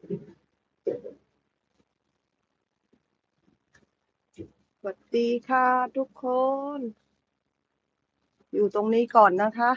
สวัสดีค่ะทุกคน อยู่ตรงนี้ก่อนนะคะ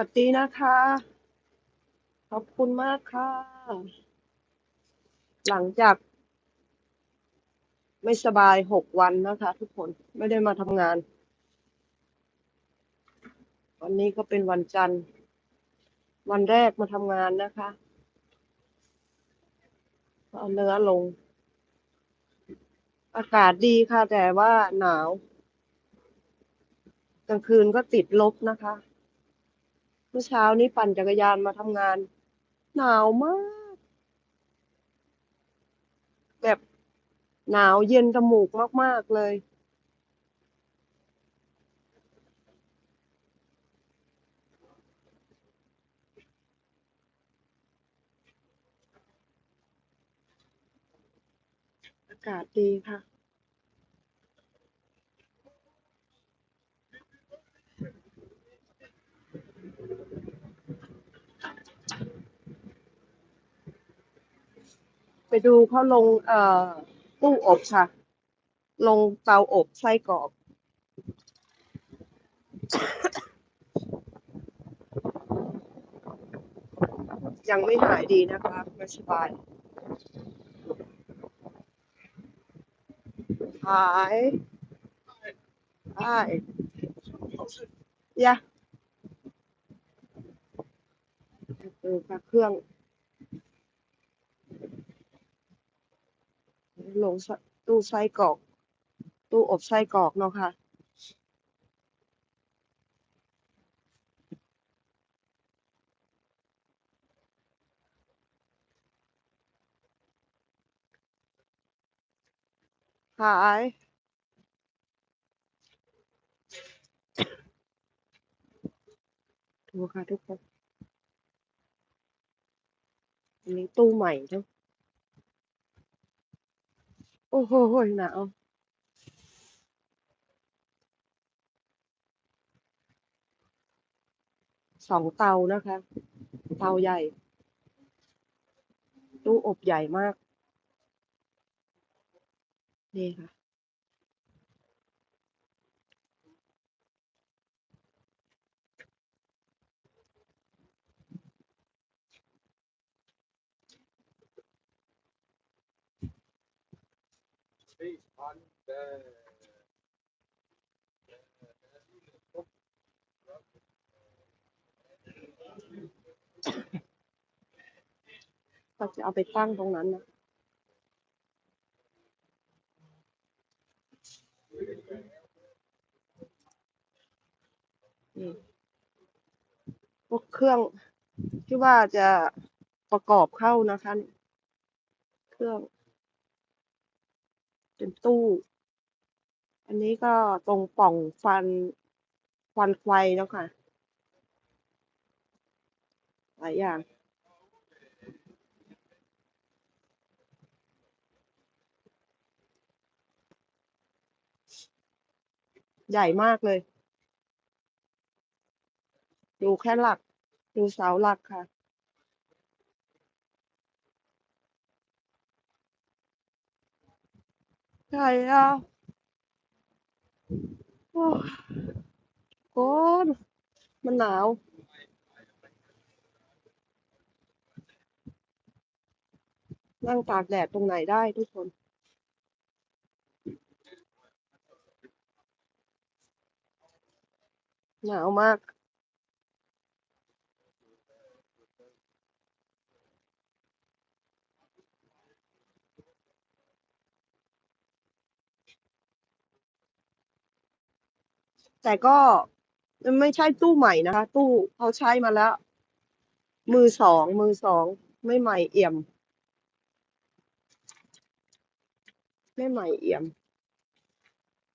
วัสดีนะคะ ขอบคุณมากค่ะ หลังจาก ไม่สบายหกวันนะคะ ทุกคนไม่ได้มาทำงาน วันนี้ก็เป็นวันจันทร์ วันแรกมาทำงานนะคะเอาเนื้อลง อากาศดีค่ะ แต่ว่าหนาว กลางคืนก็ติดลบนะคะ เมื่อเช้านี้ปั่นจักรยานมาทำงาน หนาวมาก แบบหนาวเย็นจมูกมาก ๆ เลย อากาศดีค่ะ ดูเขาลงเอ่อตู้อบค่ะ ลงเตาอบไส้กรอกยังไม่หายดีนะคะไม่สบายหายหายยะดูค่ะเครื่อง ลงตู้ไส้กรอก ตู้อบไส้กรอกเนาะค่ะหายดูค่ะทุกคนอันนี้ตู้ใหม่เนาะ โอ้โหหนาว สองเตานะคะ เตาใหญ่ ตู้อบใหญ่มาก นี่ค่ะ จะเอาไปตั้งตรงนั้นนะพวกเครื่องที่ว่าจะประกอบเข้านะคะ เครื่องเป็นตู้ อันนี้ก็ตรงปล่องฟันควันไฟแล้วค่ะ หลายอย่าง ใหญ่มากเลย ดูแค่หลัก ดูเสาหลักค่ะ ใหญ่อะโอ้ยโกนมันหนาวนั่งตากแดดตรงไหนได้ทุกคน หนาวมาก แต่ก็ไม่ใช่ตู้ใหม่นะคะ ตู้เขาใช้มาแล้ว มือสอง มือสอง ไม่ใหม่เอี่ยม ไม่ใหม่เอี่ยม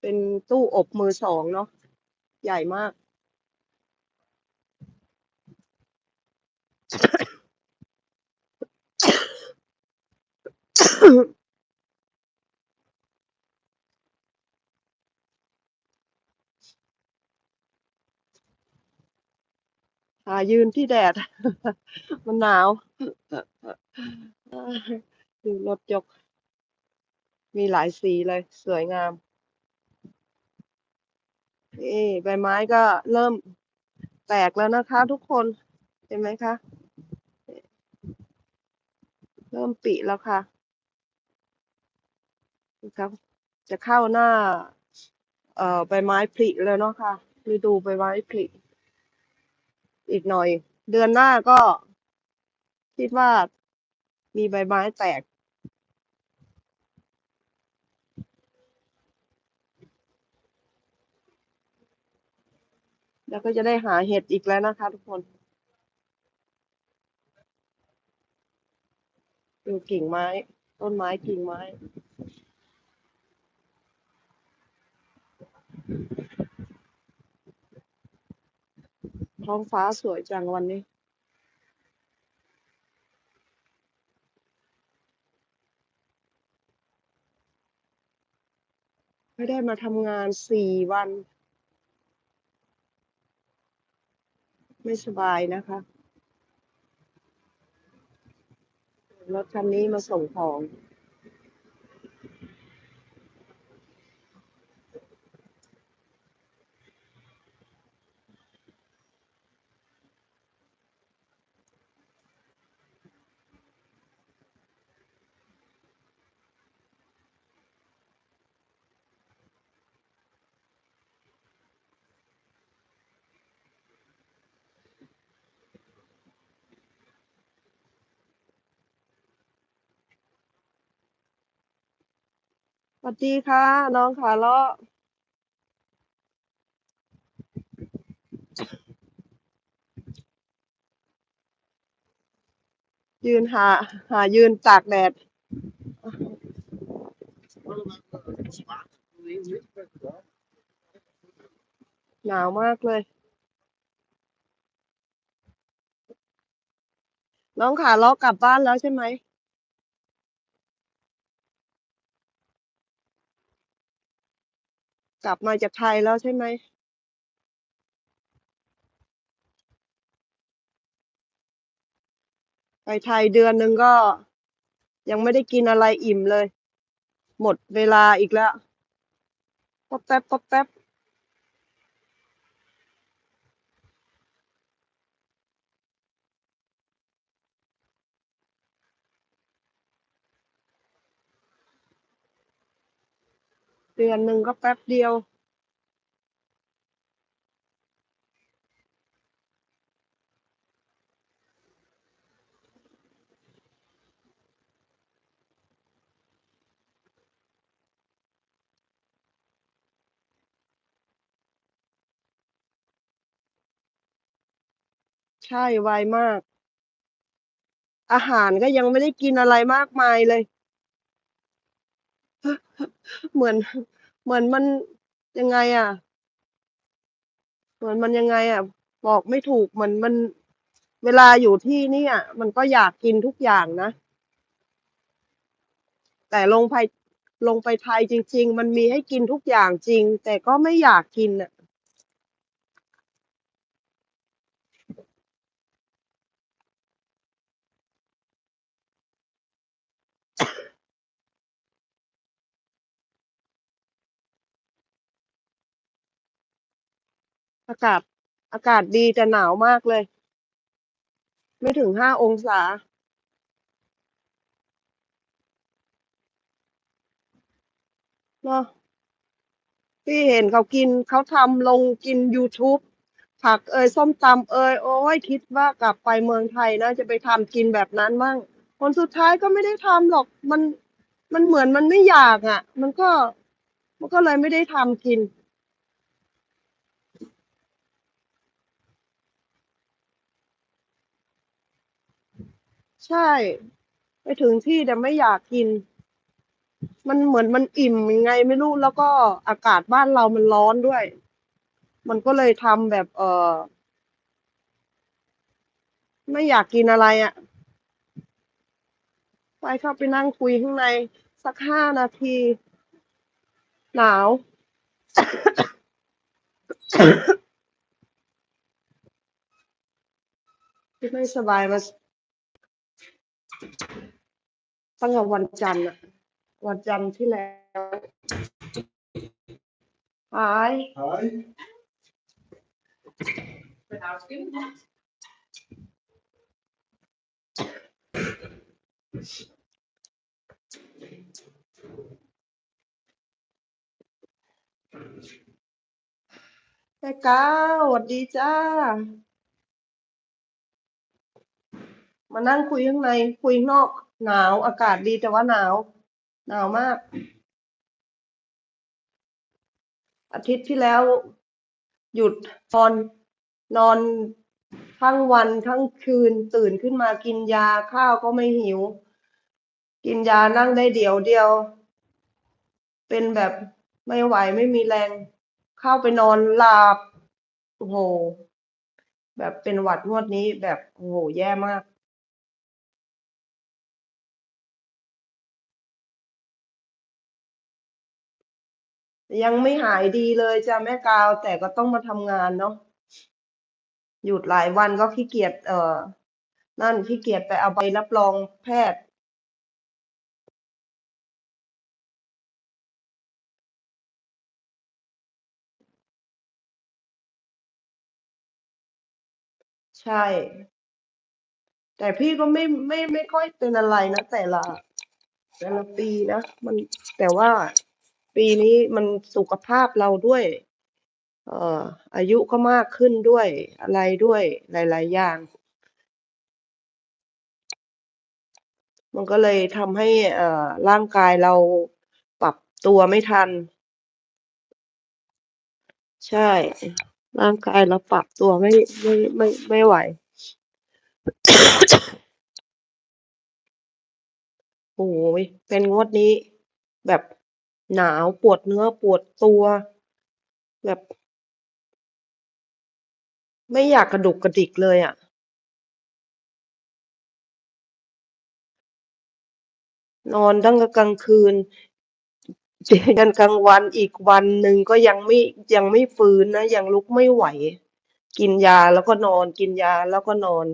เป็นตู้อบมือสองเนาะใหญ่มาก หายืนที่แดด มันหนาวดูรถยก มีหลายสีเลย สวยงามนี่ใบไม้ก็เริ่มแตกแล้วนะคะทุกคน เห็นไหมคะ เริ่มปิแล้วค่ะ นะครับจะเข้าหน้า เอ่อใบไม้ผลิแล้วเนาะค่ะฤดูใบไม้ผลิอีกหน่อย เดือนหน้าก็คิดว่ามีใบไม้แตก แล้วก็จะได้หาเห็ดอีกแล้วนะคะทุกคน ดูกิ่งไม้ ต้นไม้กิ่งไม้ ท้องฟ้าสวยจังวันนี้ ไม่ได้มาทำงานสี่วัน ไม่สบายนะคะ รถคันนี้มาส่งของ สวัสดีค่ะ น้องขาเลาะยืนหา หายืนตากแดด หนาวมากเลย น้องขาเลาะกลับบ้านแล้วใช่ไหม กลับมาจากไทยแล้วใช่ไหมไปไทยเดือนหนึ่งก็ ยังไม่ได้กินอะไรอิ่มเลย หมดเวลาอีกแล้วป๊อบแป๊บป๊อบแป๊บ เดือนหนึ่งก็แป๊บเดียว ใช่ไวมาก อาหารก็ยังไม่ได้กินอะไรมากมายเลย เหมือน เหมือนมันยังไงอะเหมือนมันยังไงอะบอกไม่ถูกเหมือนมันเวลาอยู่ที่นี่อะมันก็อยากกินทุกอย่างนะ แต่ลงไปลงไปไทยจริง ๆ มันมีให้กินทุกอย่างจริง แต่ก็ไม่อยากกินอะ อากาศ อากาศดีแต่หนาวมากเลย ไม่ถึง5องศา เนาะที่เห็นเขากินเขาทำลงกินยูทูบผักเอยส้มตำเอยโอ๊ยคิดว่ากลับไปเมืองไทยนะจะไปทำกินแบบนั้นมั่งผลสุดท้ายก็ไม่ได้ทำหรอกมันมันเหมือนมันไม่อยากอะ มันก็ มันก็เลยไม่ได้ทำกิน ใช่ ไปถึงที่แต่ไม่อยากกิน มันเหมือนมันอิ่มยังไงไม่รู้แล้วก็อากาศบ้านเรามันร้อนด้วย มันก็เลยทำแบบ เออไม่อยากกินอะไรอะไปเข้าไปนั่งคุยข้างใน สัก5นาที หนาว ไม่สบายมา ตั้งแต่วันจันทร์อะวันจันทร์ที่แล้ว Hi. Hi. Goedenavond. แม่ก้าวสวัสดีจ้า มานั่งคุยข้างในคุยนอกหนาวอากาศดีแต่ว่าหนาว หนาวมาก อาทิตย์ที่แล้ว หยุดนอนนอนทั้งวันทั้งคืนตื่นขึ้นมากินยาข้าวก็ไม่หิว กินยานั่งได้เดี๋ยวเดียว เป็นแบบไม่ไหวไม่มีแรง เข้าไปนอนหลับโอ้โฮแบบเป็นหวัดงวดนี้แบบโอ้โฮแย่มาก ยังไม่หายดีเลยจ้ะแม่กาว แต่ก็ต้องมาทำงานเนาะหยุดหลายวันก็ขี้เกียจเออนั่นขี้เกียจไปเอาใบรับรองแพทย์ใช่ แต่พี่ก็ไม่ไม่ไม่ค่อยเป็นอะไรนะแต่ละแต่ละปีนะ มันแต่ว่า ปีนี้มันสุขภาพเราด้วยเอ่ออายุก็มากขึ้นด้วยอะไรด้วยหลาย ๆ อย่าง มันก็เลยทำให้เอ่อร่างกายเราปรับตัวไม่ทัน ใช่ ร่างกายเราปรับตัวไม่ไม่ไม่ไม่ไหว โอ้โฮเป็นงวดนี้แบบ หนาวปวดเนื้อปวดตัว แบบ ไม่อยากกระดุกกระดิกเลยอะนอนตั้งแต่กลางคืนยันกลางวันอีกวันหนึ่งก็ยังไม่ยังไม่ฟื้นนะ ยังลุกไม่ไหว กินยาแล้วก็นอน กินยาแล้วก็นอน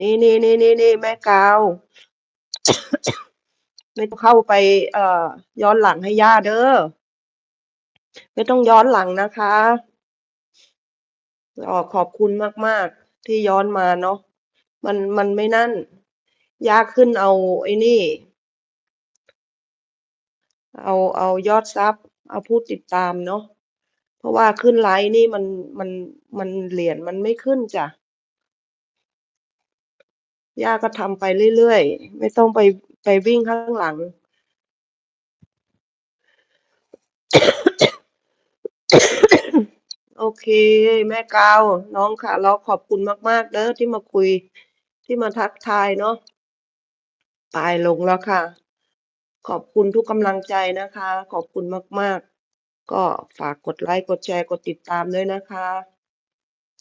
นี่ๆๆๆๆแม่กาว ไม่ต้องเข้าไป เอ่อ ย้อนหลังให้ย่าเด้อไม่ต้องย้อนหลังนะคะออขอบคุณมาก ๆ ที่ย้อนมาเนาะมันมันไม่นั่นย่าขึ้นเอาไอ้นี่ เอาเอายอดซับเอาผู้ติดตามเนาะเพราะว่าขึ้นไลฟ์นี่มันมันมันเหรียญมันไม่ขึ้นจ้ะ ย่าก็ทำไปเรื่อยๆ ไม่ต้องไปไปวิ่งข้างหลัง โอเค แม่กาวน้องค่ะ เราขอบคุณมาก ๆ เด้อที่มาคุยที่มาทักทายเนาะตายลงแล้วค่ะ ขอบคุณทุกกำลังใจนะคะ ขอบคุณมาก ๆ ก็ฝากกดไลก์กดแชร์กดติดตามด้วยนะคะ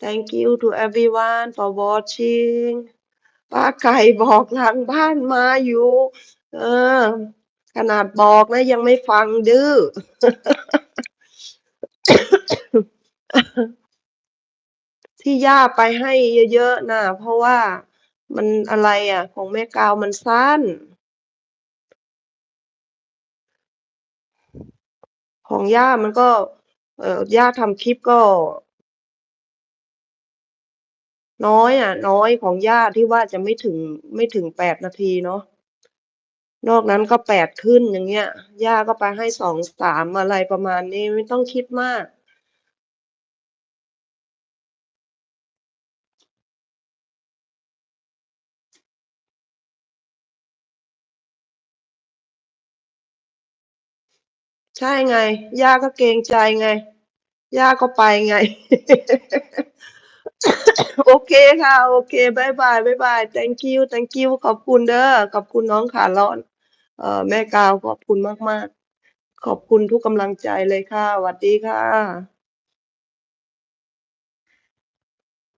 Thank you to everyone for watching ป้าไก่บอกหลังบ้านมาอยู่เออขนาดบอกนะยังไม่ฟังดื้อที่ย่าไปให้เยอะๆนะเพราะว่ามันอะไรอะ ของแม่กาวมันสั้น ของย่ามันก็ เอ่อย่าทำคลิปก็ น้อยอะ น้อยของย่าที่ว่าจะไม่ถึงไม่ถึง8นาทีเนาะนอกนั้นก็8ขึ้นอย่างเงี้ยย่าก็ไปให้2-3อะไรประมาณนี้ไม่ต้องคิดมาก ใช่ไงย่าก็เกรงใจไงย่าก็ไปไง โอเคค่ะ โอเคบายบายบายบาย Thank you Thank you ขอบคุณเด้อขอบคุณน้องขาเลอนเอ่อแม่กาวขอบคุณมาก ๆ ขอบคุณทุกกำลังใจเลยค่ะสวัสดีค่ะ